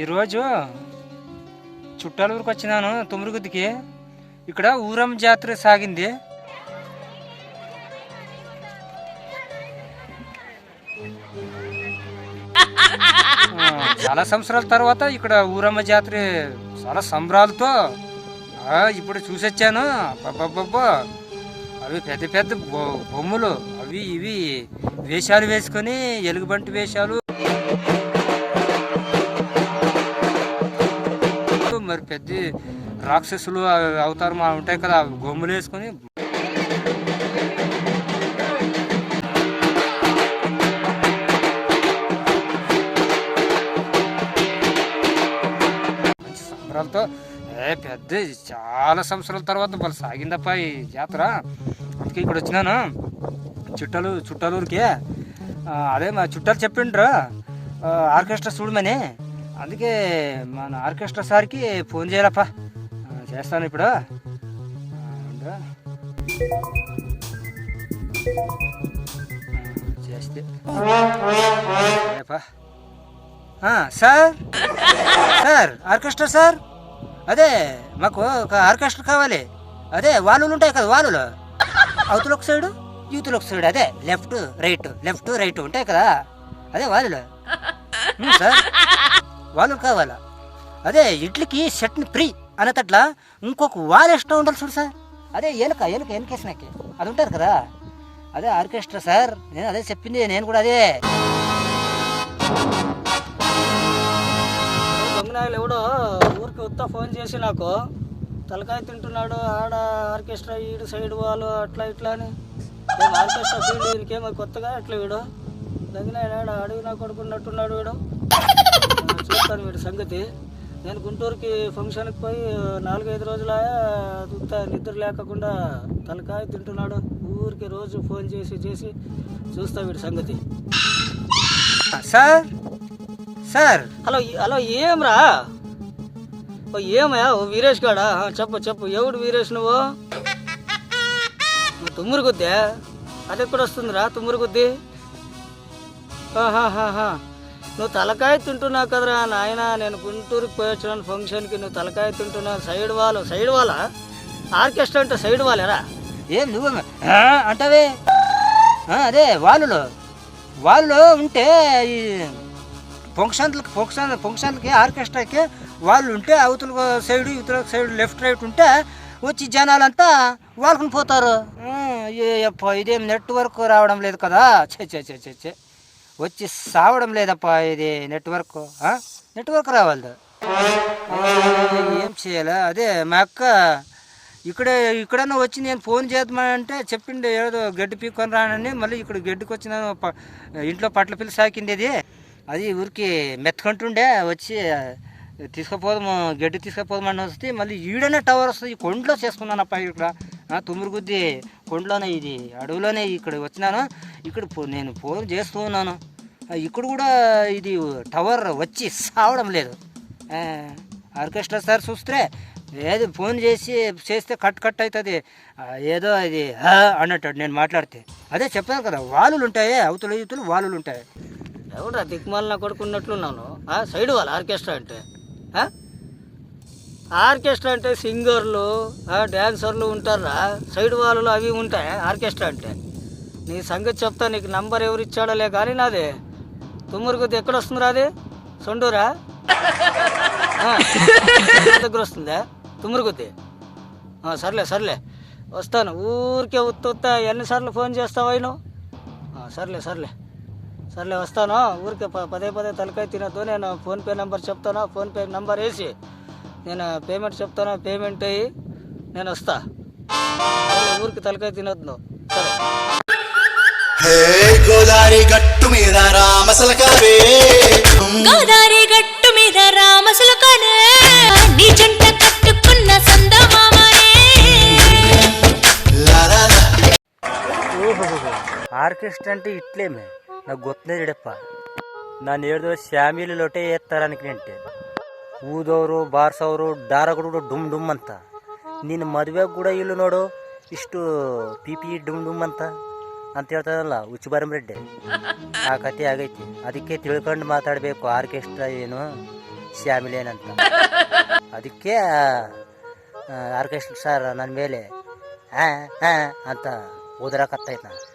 ఈరోజు చుట్టాల ఊరికి వచ్చినాను తుమ్మిడిగుద్దికి ఇక్కడ ఊరమ్మ జాతర సాగింది. చాలా సంవత్సరాల తర్వాత ఇక్కడ ఊరమ్మ జాతర చాలా సంబరాలతో ఇప్పుడు చూసొచ్చాను. అబ్బబ్బబ్బా అవి పెద్ద పెద్ద బొ- బొమ్మలు. అవి ఇవి వేషాలు వేసుకొని ఎలుగుబంటి వేషాలు పెద్ద రాక్షసులు అవి అవతారం ఉంటాయి కదా గొమ్ములు వేసుకొని. మంచి సంబరాలతో. ఏ పెద్ద చాలా సంవత్సరాల తర్వాత వాళ్ళు సాగిందప్ప ఈ జాతర. అందుకే ఇక్కడ వచ్చినాను. చుట్టాలు చుట్టాలూరికి. అదే మా చుట్టాలు చెప్పిండ్రు. ఆర్కెస్ట్రా చూడమని. అందుకే మన ఆర్కెస్ట్రా సార్కి ఫోన్ చేయాలప్ప. చేస్తాను ఇప్పుడు. చేస్తే. సార్? Sir orchestra sir? అదే మాకు ఒక ఆర్కెస్ట్రా కావాలి. అదే వాలులు ఉంటాయి కదా వాలులు అవతల ఒక సైడు యూతులు ఒక సైడు అదే లెఫ్ట్ రైట్ లెఫ్ట్ రైట్ ఉంటాయి కదా. అదే వాలులు సార్? వాళ్ళు కావాలా? అదే ఇడ్లీకి చట్నీ ఫ్రీ అనేటట్ల ఇంకొక వాల్ ఎక్స్ట్రా ఉండాలి చూడు సార్. అదే ఎలుక ఎలుక ఎలుకేసినాకి అది ఉంటారు కదా. అదే ఆర్కెస్ట్రా సార్ నేను అదే చెప్పింది నేను కూడా అదే. దొంగనాయలు ఎవడో ఊరికి ఉత్తా ఫోన్ చేసి నాకు తలకాయ తింటున్నాడు ఆడ ఆర్కెస్ట్రా ఈడు సైడ్ వాళ్ళు అట్లా ఇట్లా అని. ఆర్కెస్ట్రా ఫీల్డ్ వీరికేమో కొత్తగా అట్లా వీడు. దొంగనాయలు ఆడ అడవి నాకు కొడుకున్నట్టున్నాడు వీడు. చూస్తాను వీడి సంగతి. నేను గుంటూరుకి ఫంక్షన్కి పోయి నాలుగైదు రోజుల నిద్ర లేకుండా తలకాయ తింటున్నాడు. ఊరికి రోజు ఫోన్ చేసి చేసి చూస్తా వీడి సంగతి. సార్? సార్? హలో హలో ఏమ్రా? ఓ ఏమయ్యా? ఓ వీరేష్ గాడా? ఆ, చెప్పు చెప్పు. ఎవడు వీరేష్ నువ్వు? తుమ్మురు గుద్దే అది ఎక్కడ వస్తుందిరా తుమ్మురు ఆహాహాహా. నువ్వు తలకాయ తింటున్నావు కదరా నాయన నేను గుంటూరుకి పోయి వచ్చినాను ఫంక్షన్కి. నువ్వు తలకాయ తింటున్నావు సైడ్ వాళ్ళు సైడ్ వాళ్ళ ఆర్కెస్ట్రా అంటే సైడ్ వాళ్ళేరా ఏం నువ్వు అంటావే? అదే వాళ్ళు వాళ్ళు ఉంటే ఈ ఫంక్షన్లకి ఫంక్షన్ ఫంక్షన్లకి ఆర్కెస్ట్రాకి వాళ్ళు ఉంటే అవతల సైడ్ ఇవతల సైడ్ లెఫ్ట్ రైట్ ఉంటే వచ్చి జనాలంతా వాళ్ళకుని పోతారు. ఇదేం నెట్వర్క్ రావడం లేదు కదా? చే చే చే చే చే వచ్చి సావడం లేదప్పా ఇది నెట్వర్క్ నెట్వర్క్ రావాలి ఏం చేయాలా? అదే మా అక్క ఇక్కడే ఇక్కడన్నా వచ్చి నేను ఫోన్ చేద్దామంటే చెప్పిండు ఏదో గడ్డి పీక్కొని రానని మళ్ళీ ఇక్కడ గడ్డికి వచ్చినాను ఇంట్లో పట్ల పిల్ల సాకింది అది అది ఊరికి మెత్తకుంటుండే వచ్చి తీసుకుపోదాము గడ్డి తీసుకుపోదామని వస్తే మళ్ళీ ఈడనే టవర్ వస్తుంది కొండలో చేసుకున్నాను అప్ప ఇక్కడ తుమ్మిరిగుద్ది కొండలోనే ఇది అడవిలోనే ఇక్కడ వచ్చినాను. ఇక్కడ ఫో- నేను ఫోన్ చేస్తూ ఉన్నాను. ఇక్కడ కూడా ఇది టవర్ వచ్చి సావడం లేదు. ఆర్కెస్ట్రా సార్ చూస్తే ఏది ఫోన్ చేసి చేస్తే కట్ కట్ అవుతుంది. ఏదో అది అన్నట్టు నేను మాట్లాడితే. అదే చెప్పాను కదా వాలులు ఉంటాయి అవతల ఇవతలు వాలులు ఉంటాయి. ఎవడ్రా దిక్మాల కొడుకున్నట్లున్నాను? ఆ, సైడ్ వాళ్ళు ఆర్కెస్ట్రా అంటే? ఆర్కెస్ట్రా అంటే సింగర్లు డ్యాన్సర్లు ఉంటారా? సైడ్ వాళ్ళు అవి ఉంటాయి ఆర్కెస్ట్రా అంటే? నీ సంగతి చెప్తా నీకు నంబర్ ఎవరు ఇచ్చాడోలే కానీ నాదే. తుమ్మూరు కొద్ది ఎక్కడ వస్తుందిరా అది? సొండూరా? దగ్గర వస్తుందా? తుమ్మూరు కొద్ది. సర్లే సర్లే. వస్తాను. ఊరికే ఉత్త ఉత్త ఎన్నిసార్లు ఫోన్ చేస్తావా నువ్వు సర్లే సర్లే. సర్లే వస్తాను. ఊరికే ప- పదే పదే తలకాయ తినద్దు. నేను ఫోన్పే నెంబర్ చెప్తాను. ఫోన్పే నెంబర్ వేసి నేను పేమెంట్ చెప్తాను. పేమెంట్ అయ్యి నేను వస్తా. ఊరికి తలకాయ తినద్దు. నువ్వు సరే హే గోదారి గట్టు మీద రామసలకవే గోదారి గట్టు మీద రామసులకనే నీ జంట కట్టుకున్న సందమామనే లాలాలా. ఆర్కెస్ట్రా అంటే ఇట్లేమే నాకు ಗೊತ್ತೇಡಪ್ಪ ನಾನು ಹೇಳ್ದು ಶ್ಯಾಮಿಲಿ ಲೊಟೆ ಎತ್ತಾರನಿಗೆ ನೆಂಟೆ ಊದೋರು ಬಾರ್ಸೋರು ಡಾರಗಳು ಡುಮ್ ಡುಮ್ ಅಂತ ನಿನ್ನ ಮದುವೆಗೆ ಕೂಡ ಇಲ್ಲ ನೋಡು ಇಷ್ಟು ಪಿ ಪಿ ಡುಮ್ ಡುಮ್ ಅಂತ ಅಂತ ಹೇಳ್ತಾರಲ್ಲ ರೆಡ್ಡಿ. ಆ ಕತೆ ಆಗೈತಿ. ಅದಕ್ಕೆ ತಿಳ್ಕೊಂಡು ಮಾತಾಡಬೇಕು, ಆರ್ಕೆಸ್ಟ್ರಾ ಏನು, ಶ್ಯಾಮಿಲಿ ಏನಂತ. ಅದಕ್ಕೆ ಆರ್ಕೆಸ್ಟ್ರಾ ಸರ್ ನನ್ನ ಮೇಲೆ, ಹಾಂ ಹಾಂ, ಅಂತ ಓದರಕತ್ತೈತೆ ನಾನು.